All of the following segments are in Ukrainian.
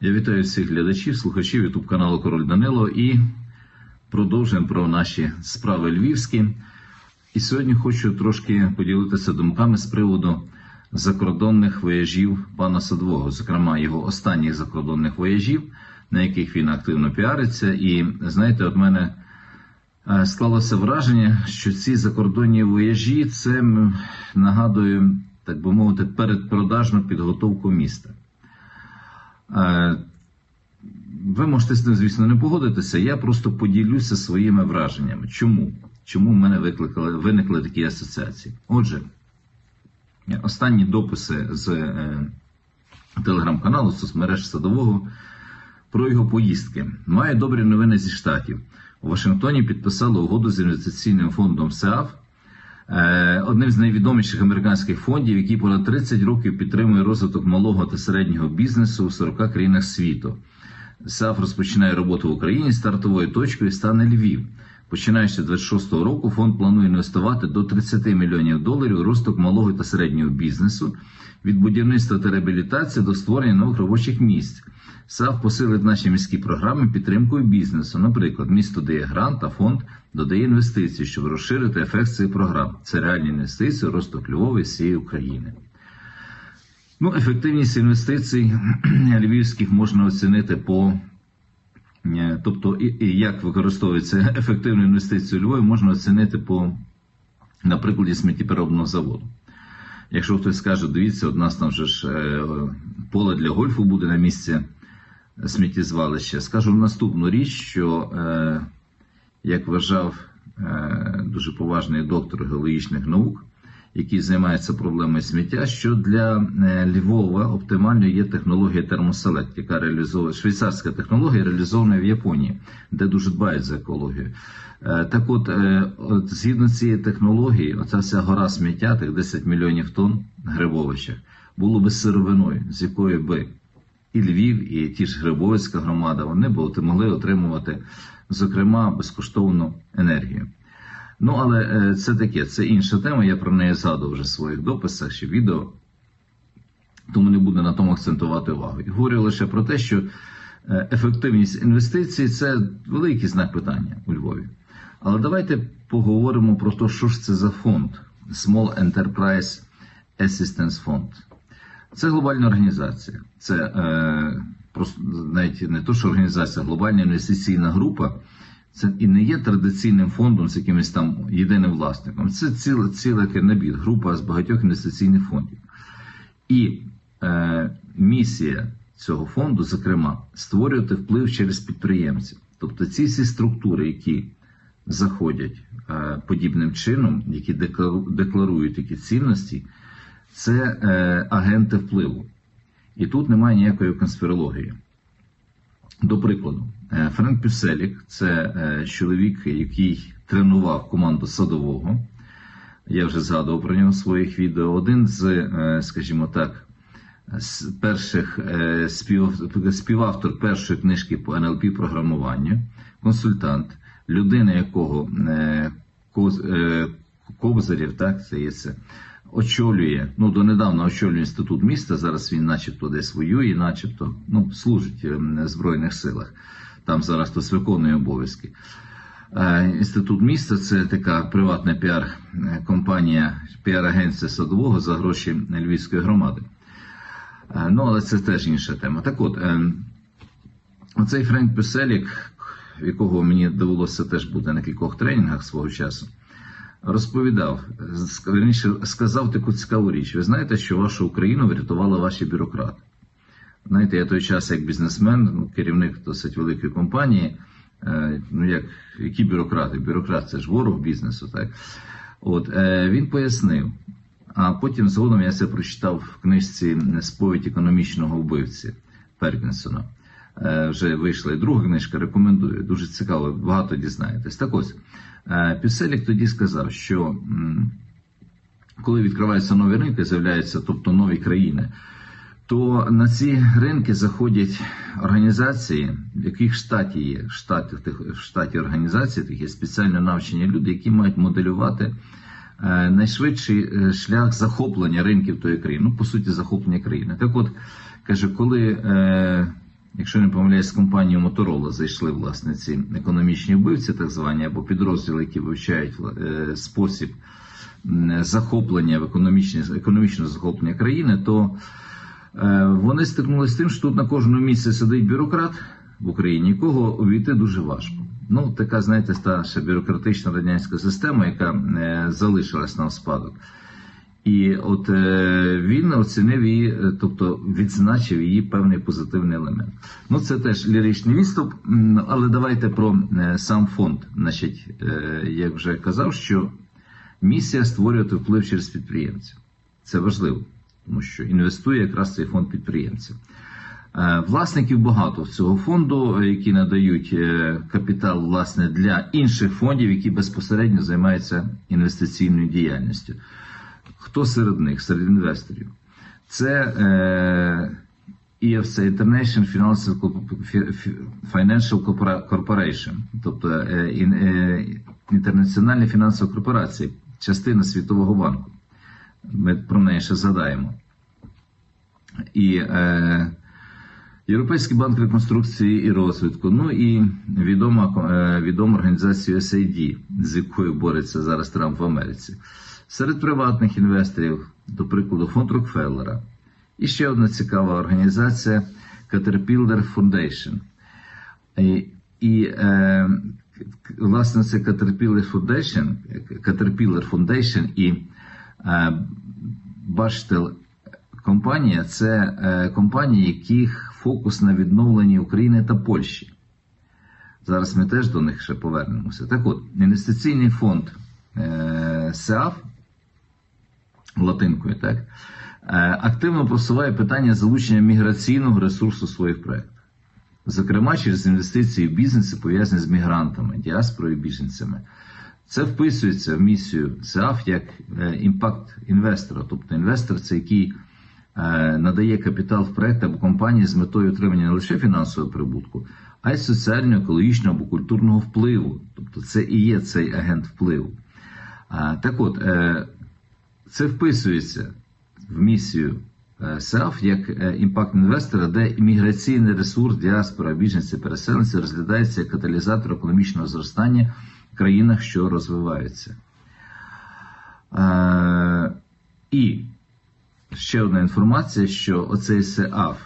Я вітаю всіх глядачів, слухачів Ютуб каналу Король Данило і продовжуємо про наші справи львівські. І сьогодні хочу трошки поділитися думками з приводу закордонних вояжів пана Садового, зокрема його останніх закордонних вояжів, на яких він активно піариться. І знаєте, от мене е, склалося враження, що ці закордонні вояжі це нагадує, так би мовити, передпродажну підготовку міста. Е, Ви можете з ним, звісно, не погодитися. Я просто поділюся своїми враженнями. Чому? Чому в мене викликали, виникли такі асоціації? Отже, останні дописи з е, телеграм-каналу соцмереж Садового про його поїздки. Має добрі новини зі штатів. У Вашингтоні підписали угоду з інвестиційним фондом СЕАФ, одним з найвідоміших американських фондів, який понад 30 років підтримує розвиток малого та середнього бізнесу у 40 країнах світу. САФ розпочинає роботу в Україні. Стартовою точкою стане Львів. Починаючи з 26-го року, фонд планує інвестувати до 30 мільйонів доларів у розвиток малого та середнього бізнесу від будівництва та реабілітації до створення нових робочих місць. САФ посилить наші міські програми підтримкою бізнесу. Наприклад, місто дає грант, а фонд додає інвестиції, щоб розширити ефект цих програм. Це реальні інвестиції, розвиток Львова і всієї України. Ну, ефективність інвестицій львівських можна оцінити по. Е, Тобто, і, і як використовується ефективну інвестицію Львові, можна оцінити по на прикладі сміттєпереробного заводу. Якщо хтось скаже, дивіться, у нас там вже ж е, поле для гольфу буде на місці сміттєзвалища, скажу наступну річ, що, е, як вважав дуже поважний доктор геологічних наук, який займається проблемою сміття, що для е, Львова оптимальною є технологія термоселект, яка реалізовує швейцарська технологія, реалізована в Японії, де дуже дбають за екологію. Е, Так от, е, от згідно цієї технології, оця вся гора сміття, тих 10 мільйонів тонн грибовищах, було би сировиною, з якої би і Львів, і ті ж Грибовицька громада, вони б могли отримувати, зокрема, безкоштовну енергію. Ну, але е, це таке, це інша тема. Я про неї згадував вже в своїх дописах чи відео, тому не буду на тому акцентувати увагу. І говорю лише про те, що е, ефективність інвестицій це великий знак питання у Львові. Але давайте поговоримо про те, що ж це за фонд Small Enterprise Assistance Fund. Це глобальна організація. Це е, просто навіть не то, що організація, глобальна інвестиційна група. Це і не є традиційним фондом з якимось там єдиним власником. Це ціла ціла набір, група з багатьох інвестиційних фондів. І е, місія цього фонду, зокрема, створювати вплив через підприємців. Тобто ці всі структури, які заходять е, подібним чином, які декларують такі цінності, це е, агенти впливу. І тут немає ніякої конспірології. До прикладу, Френк Пюселік це е, чоловік, який тренував команду садового. Я вже згадував про нього в своїх відео. Один з, е, скажімо так, з перших е, спів, співавтор першої книжки по НЛП програмуванню, консультант, людина, якого е, е, Кобзарєв, так, це є це, очолює, ну донедавна очолює інститут міста. Зараз він, начебто, десь воює, начебто ну, служить е, в Збройних силах. Там зараз хтось виконує обов'язки. Е, Інститут міста це така приватна піар-компанія, піар-агенція садового за гроші Львівської громади. Е, Ну, але це теж інша тема. Так от, е, оцей Френк Пюселік, якого мені довелося теж бути на кількох тренінгах свого часу, розповідав, верніше, сказав таку цікаву річ. Ви знаєте, що вашу Україну врятували ваші бюрократи. Знаєте, я той час як бізнесмен, ну, керівник досить великої компанії. е, Ну, як, які бюрократи? Бюрократ це ж ворог бізнесу, так? От, е, він пояснив. А потім згодом я це прочитав в книжці Сповідь економічного вбивці Перкінсона. Е, Вже вийшла і друга книжка, рекомендую. Дуже цікаво, багато дізнаєтесь. Так ось, Пюселік тоді сказав, що коли відкриваються нові ринки, з'являються тобто нові країни, то на ці ринки заходять організації, в яких штаті є в штаті, в тих в штаті організації, такі спеціально навчені люди, які мають моделювати е, найшвидший е, шлях захоплення ринків тої країни. Ну, по суті, захоплення країни. Так от каже, коли е, якщо не помиляюсь, з компанією Motorola зайшли власне ці економічні вбивці, так звані, або підрозділи, які вивчають е, спосіб захоплення в економічне, економічне захоплення країни, то вони стикнулися з тим, що тут на кожному місці сидить бюрократ в Україні, якого увійти дуже важко. Ну, така, знаєте, та ще бюрократична радянська система, яка е, залишилась нам в спадок. І от е, він оцінив її, е, тобто відзначив її певний позитивний елемент. Ну, це теж ліричний відступ, але давайте про е, сам фонд. Значить, е, як вже казав, що місія створювати вплив через підприємців. Це важливо, тому що інвестує якраз цей фонд підприємців. Е, Власників багато цього фонду, е, які надають е, капітал власне для інших фондів, які безпосередньо займаються інвестиційною діяльністю. Хто серед них, серед інвесторів? Це е, EFC International Financial Corporation, тобто інтернаціональні фінансові корпорації, частина Світового банку. Ми про неї ще згадаємо. І е, Європейський банк реконструкції і розвитку, ну і відома, е, відома організація USAID, з якою бореться зараз Трамп в Америці. Серед приватних інвесторів, до прикладу, фонд Рокфеллера. І ще одна цікава організація Caterpillar Foundation. І, і е, власне, це Caterpillar Foundation, Caterpillar Foundation і Баштел компанія це е, компанії, яких фокус на відновленні України та Польщі. Зараз ми теж до них ще повернемося. Так от, інвестиційний фонд е, СЕАФ латинкою, так, е, активно просуває питання залучення міграційного ресурсу своїх проєктах. Зокрема, через інвестиції в бізнеси, пов'язані з мігрантами, діаспорою біженцями. Це вписується в місію СЕАФ як е, імпакт інвестора, тобто інвестор це який е, надає капітал в проект або компанії з метою отримання не лише фінансового прибутку, а й соціального, екологічного або культурного впливу. Тобто це і є цей агент впливу. Так от, е, це вписується в місію СЕАФ як імпакт інвестора, де імміграційний ресурс, діаспора, біженці, переселенці розглядається як каталізатор економічного зростання країнах, що розвиваються. Е, І ще одна інформація, що оцей СЕАФ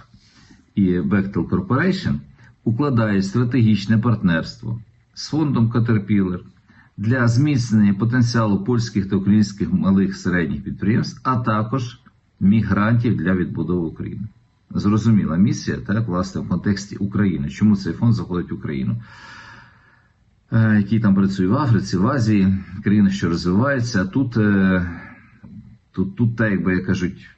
і Bechtel Corporation укладають стратегічне партнерство з фондом Caterpillar для зміцнення потенціалу польських та українських малих середніх підприємств, а також мігрантів для відбудови України. Зрозуміла місія, так, власне, в контексті України. Чому цей фонд заходить в Україну? Е, Який там працює в Африці, в Азії, країни, що розвиваються. А тут, е, тут, тут так, якби як кажуть,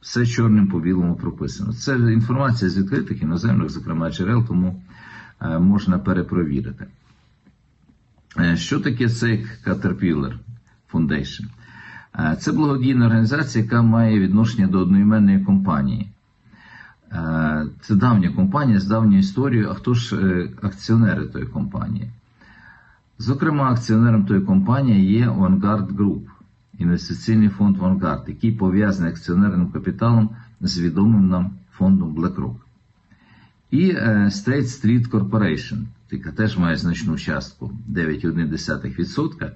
все чорним по білому прописано. Це інформація з відкритих іноземних, зокрема джерел, тому е, можна перепровірити. Що таке цей Caterpillar Foundation? Це благодійна організація, яка має відношення до одноіменної компанії. Це давня компанія з давньою історією. А хто ж акціонери тої компанії? Зокрема, акціонером тої компанії є Vanguard Group, інвестиційний фонд Vanguard, який пов'язаний акціонерним капіталом з відомим нам фондом BlackRock. І е, State Street Corporation, яка теж має значну частку 9,1%.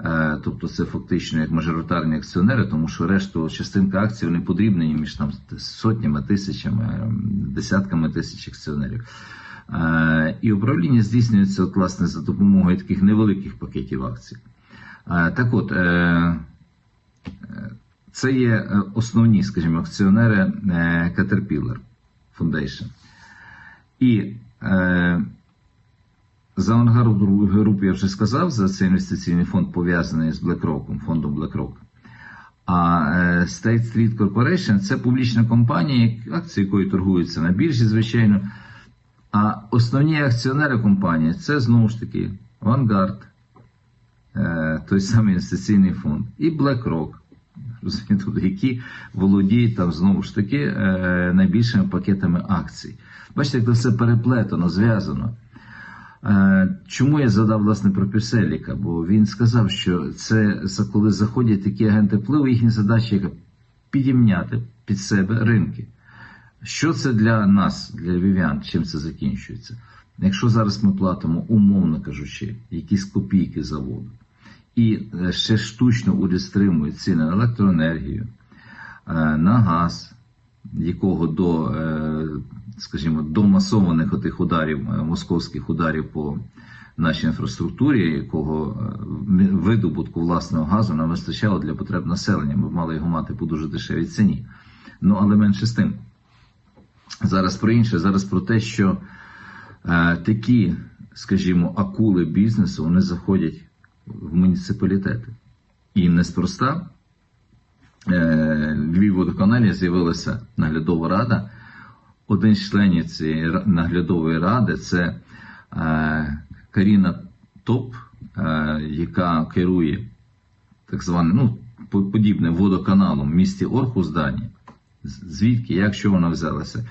Е, Тобто це фактично як мажоритарні акціонери, тому що решту частинка акцій вони подрібнені між там сотнями, тисячами, е, десятками тисяч акціонерів. Е, І управління здійснюється от, власне за допомогою таких невеликих пакетів акцій. Е, Так от, е, це є основні, скажімо, акціонери Caterpillar Foundation. І за Авангард Group я вже сказав, за цей інвестиційний фонд пов'язаний з BlackRock, фондом BlackRock. А State Street Corporation це публічна компанія, акції якої торгуються на біржі, звичайно. А основні акціонери компанії це знову ж таки Vanguard, е, той самий інвестиційний фонд, і BlackRock, які володіють там знову ж таки е, найбільшими пакетами акцій. Бачите, як це все переплетено, зв'язано. Е, Чому я задав власне про Пюселіка? Бо він сказав, що це коли заходять такі агенти впливу, їхня задача підімняти під себе ринки. Що це для нас, для львів'ян, чим це закінчується? Якщо зараз ми платимо, умовно кажучи, якісь копійки за воду, і е, ще штучно уряд стримує ціни на електроенергію, е, на газ, якого до, е, скажімо, до масованих отих ударів, московських ударів по нашій інфраструктурі, якого видобутку власного газу нам вистачало для потреб населення. Ми б мали його мати по дуже дешевій ціні. Ну, але менше з тим. Зараз про інше, зараз про те, що е, такі, скажімо, акули бізнесу вони заходять в муніципалітети. І неспроста е, Львівводоканалі з'явилася наглядова рада. Один з членів цієї наглядової ради це е, Каріна Топ, е, яка керує так званим, ну, подібним водоканалом в місті Орхус Дані. Звідки, як що вона взялася.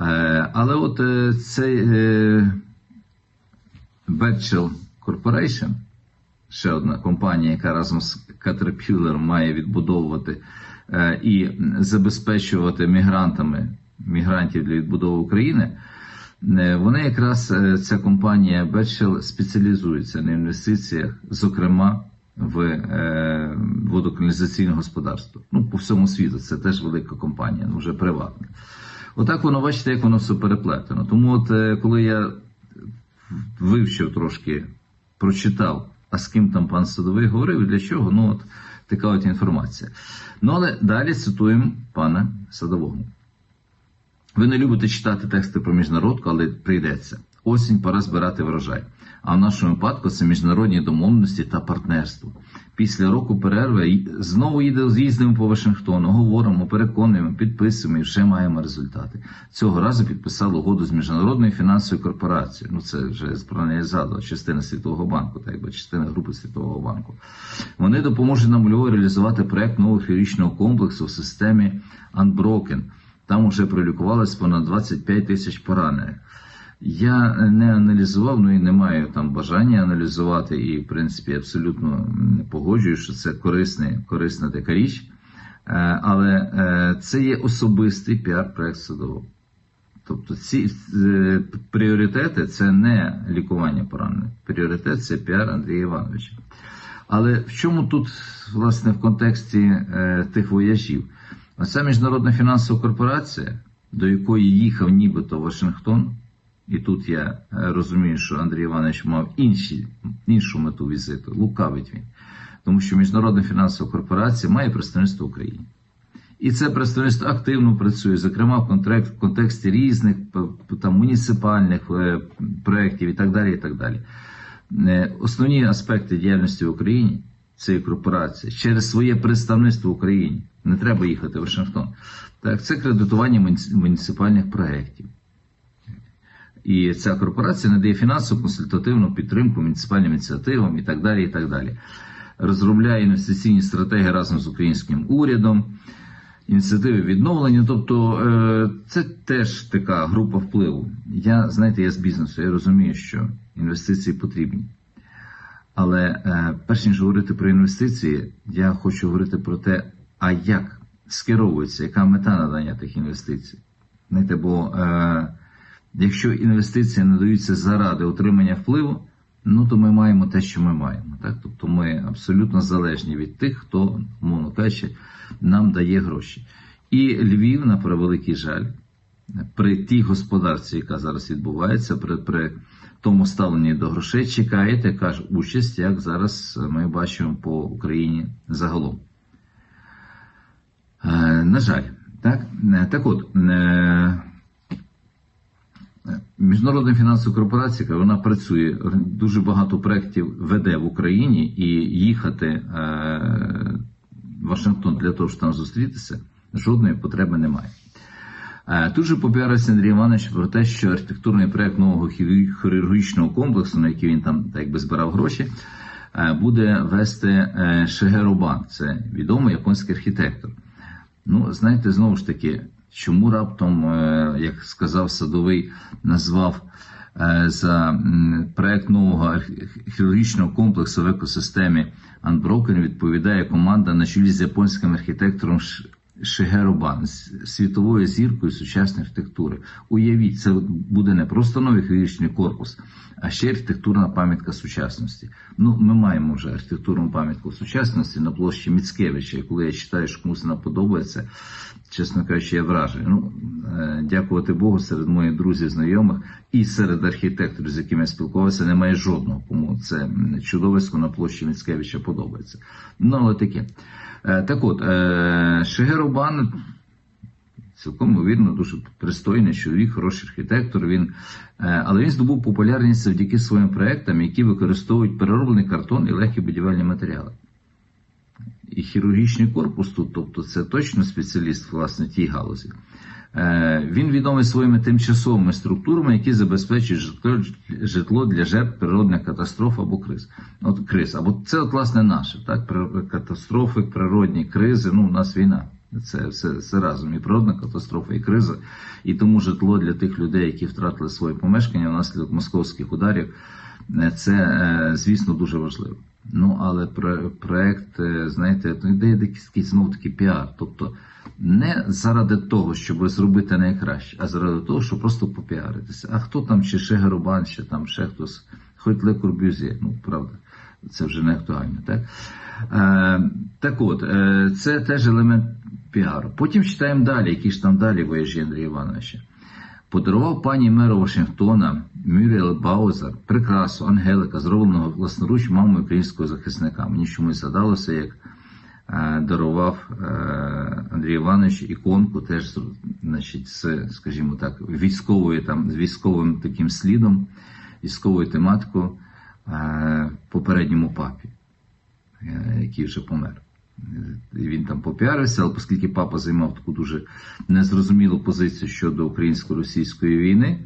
Е, але от е, цей е, Bechtel Corporation, ще одна компанія, яка разом з Caterpillar має відбудовувати е, і забезпечувати мігрантами мігрантів для відбудови України. е, Вони якраз е, ця компанія Bechtel спеціалізується на інвестиціях, зокрема в е, водоканалізаційне господарство. Ну, по всьому світу це теж велика компанія, ну вже приватна. Отак воно бачите, як воно все переплетено. Тому, от е, коли я вивчив трошки, прочитав, а з ким там пан Садовий говорив і для чого, ну от така от інформація. Ну але далі цитуємо пана Садового. Ви не любите читати тексти про міжнародку, але прийдеться. Осінь пора збирати врожай. А в нашому випадку це міжнародні домовленості та партнерство. Після року перерви знову їде- з'їздимо по Вашингтону, говоримо, переконуємо, підписуємо і вже маємо результати. Цього разу підписали угоду з міжнародною фінансовою корпорацією. Ну це вже про неї частина Світового банку, так якби частина групи Світового банку. Вони допоможуть нам Львові реалізувати проект нового хірургічного комплексу в системі Unbroken. Там вже пролікувалось понад 25 тисяч поранених. Я не аналізував, ну і не маю там бажання аналізувати, і в принципі абсолютно не погоджуюсь, що це корисний, корисна така річ. Е, Але е, це є особистий піар-проект судового. Тобто ці е, пріоритети це не лікування поранених. Пріоритет це піар Андрія Івановича. Але в чому тут, власне, в контексті тих вояжів? Оця міжнародна фінансова корпорація, до якої їхав нібито Вашингтон, і тут я е, розумію, що Андрій Іванович мав інші, іншу мету візиту, лукавить він. Тому що Міжнародна фінансова корпорація має представництво в Україні. І це представництво активно працює, зокрема в контексті різних там, муніципальних е, проєктів і так далі. І так далі. Е, Основні аспекти діяльності в Україні цієї корпорації через своє представництво в Україні. Не треба їхати в Вашингтон. Так, це кредитування муніципальних проєктів. І ця корпорація надає фінансову консультативну підтримку муніципальним ініціативам і так далі. і так далі. Розробляє інвестиційні стратегії разом з українським урядом, ініціативи відновлення. Тобто е, це теж така група впливу. Я, знаєте, я з бізнесу, я розумію, що інвестиції потрібні. Але е, перш ніж говорити про інвестиції, я хочу говорити про те, а як скеровується, яка мета надання тих інвестицій. Знаєте, бо е, якщо інвестиції надаються заради отримання впливу, ну то ми маємо те, що ми маємо. Так? Тобто ми абсолютно залежні від тих, хто, мовно кажучи, нам дає гроші. І Львів, на превеликий жаль, при тій господарці, яка зараз відбувається, при, при тому ставленні до грошей, чекає така ж участь, як зараз ми бачимо по Україні загалом. Е, на жаль, так, Е, так от. Е, Міжнародна фінансова корпорація вона працює, дуже багато проєктів веде в Україні і їхати е, в Вашингтон для того, щоб там зустрітися, жодної потреби немає. Е, Тут же попіарився Андрій Іванович про те, що архітектурний проєкт нового хірургічного комплексу, на який він там якби збирав гроші, е, буде вести Шигеро Бан. Це відомий японський архітектор. Ну, знаєте, знову ж таки, чому раптом, е, як сказав Садовий, назвав е, за проект нового хірургічного комплексу в екосистемі Unbroken відповідає команда на чолі з японським архітектором Ш- Шигеро Бан з світовою зіркою сучасної архітектури. Уявіть, це буде не просто новий хірургічний корпус, а ще архітектурна пам'ятка сучасності. Ну, ми маємо вже архітектурну пам'ятку сучасності на площі Міцкевича. Коли я читаю, що комусь вона подобається, чесно кажучи, я вражений. Ну, е, дякувати Богу, серед моїх друзів, знайомих і серед архітекторів, з якими я спілкувався, немає жодного, кому це чудовисько на площі Міцкевича подобається. Ну, але таке. Е, Так от, е, цілком ймовірно, дуже пристойний чоловік, хороший архітектор. Він, але він здобув популярність завдяки своїм проектам, які використовують перероблений картон і легкі будівельні матеріали. І хірургічний корпус тут, тобто це точно спеціаліст власне тій галузі. Е, Він відомий своїми тимчасовими структурами, які забезпечують житло, для жертв природних катастроф або криз. От криз. Або це, от, власне, наше, так? Катастрофи, природні кризи. Ну, у нас війна. Це все, все разом. І природна катастрофа, і криза. І тому житло для тих людей, які втратили своє помешкання внаслідок московських ударів, е, це, е, звісно, дуже важливо. Ну, але про- проект, е, знаєте, ну, йде якийсь знов таки піар. Тобто не заради того, щоб зробити найкраще, а заради того, щоб просто попіаритися. А хто там, чи ще Геробан, чи там ще хтось, хоч Ле Корбюзє, ну правда, це вже не актуально, так? Е, так от, е, це теж елемент піару. Потім читаємо далі, які ж там далі вояжі Андрія Івановича. Подарував пані меру Вашингтона Мюріел Баузер прикрасу Ангелика, зробленого власноруч мамою українського захисника. Мені чомусь згадалося, як е, дарував е, Андрій Іванович іконку, теж значить, з, скажімо так, військовою там, з військовим таким слідом, військовою тематикою е, попередньому папі, який вже помер. Він там попіарився, але оскільки папа займав таку дуже незрозумілу позицію щодо українсько-російської війни,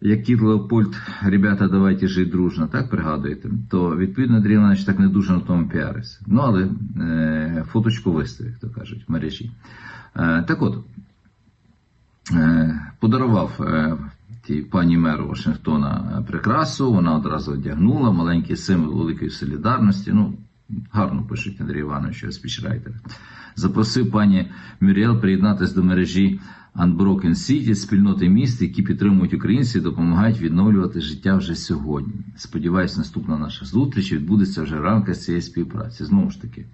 як Кіт Леопольд, ребята, давайте жити дружно, так пригадуєте, то відповідно Андрій Іванович так не дуже на тому піарився. Ну, але е, фоточку виставив, як то кажуть, в мережі. Е, так от, е, подарував е, тій пані меру Вашингтона е, прикрасу, вона одразу одягнула маленький символ великої солідарності. Ну, гарно пишуть Андрій Іванович, спічрайтер. Запросив пані Мюріел приєднатися до мережі Unbroken City, спільноти міст, які підтримують українців і допомагають відновлювати життя вже сьогодні. Сподіваюсь, наступна наша зустріч відбудеться вже в рамках цієї співпраці. Знову ж таки,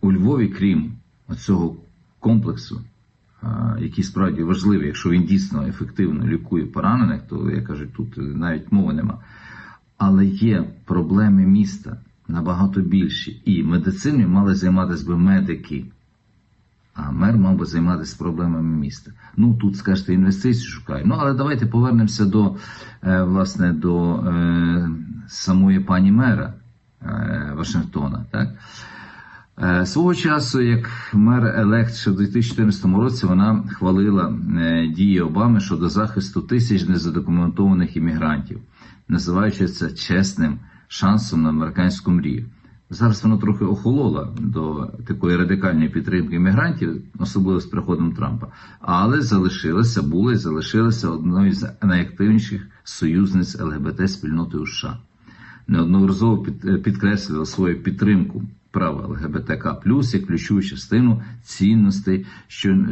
у Львові, крім цього комплексу, який справді важливий, якщо він дійсно ефективно лікує поранених, то я кажу, тут навіть мови нема. Але є проблеми міста набагато більші. І медициною мали займатися би медики. А мер мав би займатися проблемами міста. Ну тут скажете, інвестиції шукає. Ну але давайте повернемося до е, власне до е, самої пані мера е, Вашингтона. Так? Е, Свого часу, як мер Елект ще в 2014 році, вона хвалила е, дії Обами щодо захисту тисяч незадокументованих іммігрантів, називаючи це чесним шансом на американську мрію. Зараз воно трохи охололо до такої радикальної підтримки іммігрантів, особливо з приходом Трампа, але залишилася, була і залишилася одною з найактивніших союзниць ЛГБТ спільноти у США неодноразово під- підкреслювала свою підтримку права ЛГБТК як ключову частину цінностей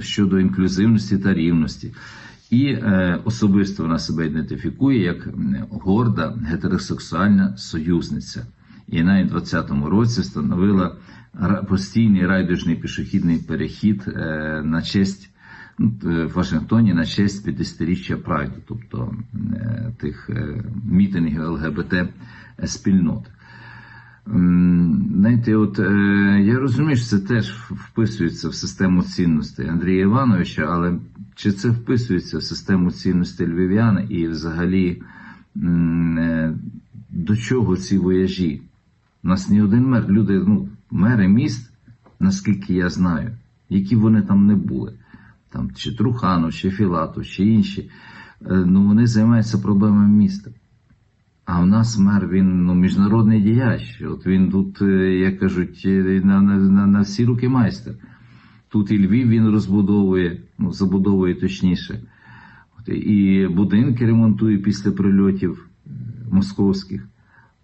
щодо інклюзивності та рівності. І е, особисто вона себе ідентифікує як горда гетеросексуальна союзниця. І навіть у 2020 році встановила постійний райдужний пішохідний перехід е, на честь ну, е, в Вашингтоні на честь 50-річчя Прайду, тобто тих мітингів ЛГБТ спільнот. Знаєте, от я розумію, що це теж вписується в систему цінностей Андрія Івановича, але чи це вписується в систему цінностей львів'ян і взагалі е, до чого ці вояжі? У нас ні один мер, люди, ну, мери міст, наскільки я знаю, які вони там не були, там чи Труханов, чи Філатов, чи інші, е, ну вони займаються проблемами міста. А у нас мер він ну, міжнародний діяч. От він тут, е, як кажуть, на, на, на всі руки майстер. Тут і Львів він розбудовує, ну, забудовує точніше. І будинки ремонтує після прильотів московських.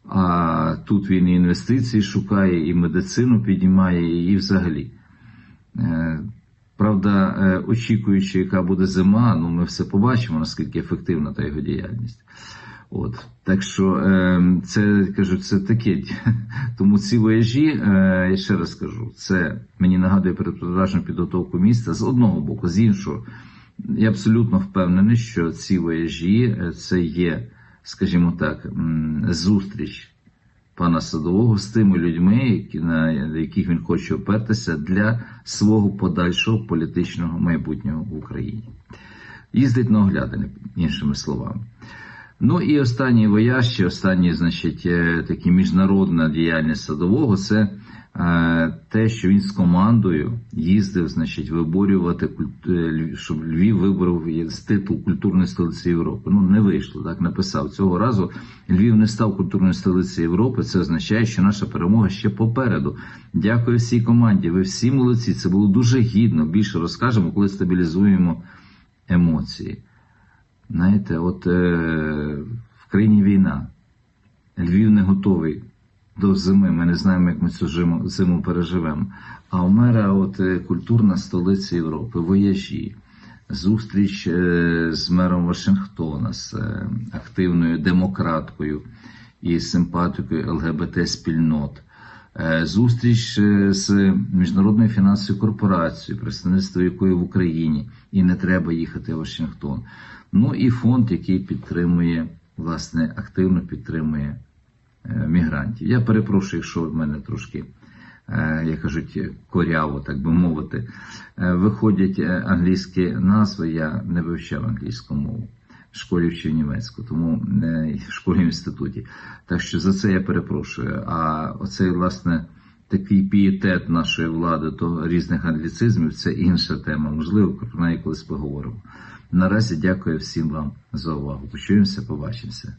А тут він і інвестиції шукає, і медицину піднімає, і взагалі. Е, Правда, е, очікуючи, яка буде зима, ну ми все побачимо, наскільки ефективна та його діяльність. От так що е, це кажу, це таке. Тому ці вояжі, е, ще раз кажу, це мені нагадує передпродажну підготовку міста з одного боку, з іншого. Я абсолютно впевнений, що ці вояжі е, це є, скажімо так, зустріч пана Садового з тими людьми, які, на яких він хоче опертися для свого подальшого політичного майбутнього в Україні. Їздить на оглядини, іншими словами. Ну і останній вояж, останній, значить, е, такий міжнародна діяльність садового це е, те, що він з командою їздив, значить, виборювати е, щоб Львів виборов з титул культурної столиці Європи. Ну не вийшло, так написав. Цього разу Львів не став культурною столицею Європи. Це означає, що наша перемога ще попереду. Дякую всій команді. Ви всі молодці. Це було дуже гідно. Більше розкажемо, коли стабілізуємо емоції. Знаєте, от е, в країні війна. Львів не готовий до зими. Ми не знаємо, як ми цю зиму, зиму переживемо. А у мера от е, культурна столиця Європи, вояжі, зустріч е, з мером Вашингтона, з е, активною демократкою і симпатикою ЛГБТ спільнот. Е, Зустріч е, з міжнародною фінансовою корпорацією, представництво якої в Україні, і не треба їхати в Вашингтон. Ну і фонд, який підтримує, власне, активно підтримує е, мігрантів. Я перепрошую, якщо в мене трошки, як кажуть, коряво, так би мовити, виходять англійські назви, я не вивчав англійську мову. Школі вчив німецьку, тому в школі в інституті. Так що за це я перепрошую. А оцей, власне, такий пієтет нашої влади до різних англіцизмів це інша тема. Можливо, про неї колись поговоримо. Наразі дякую всім вам за увагу. Почуємося, побачимося.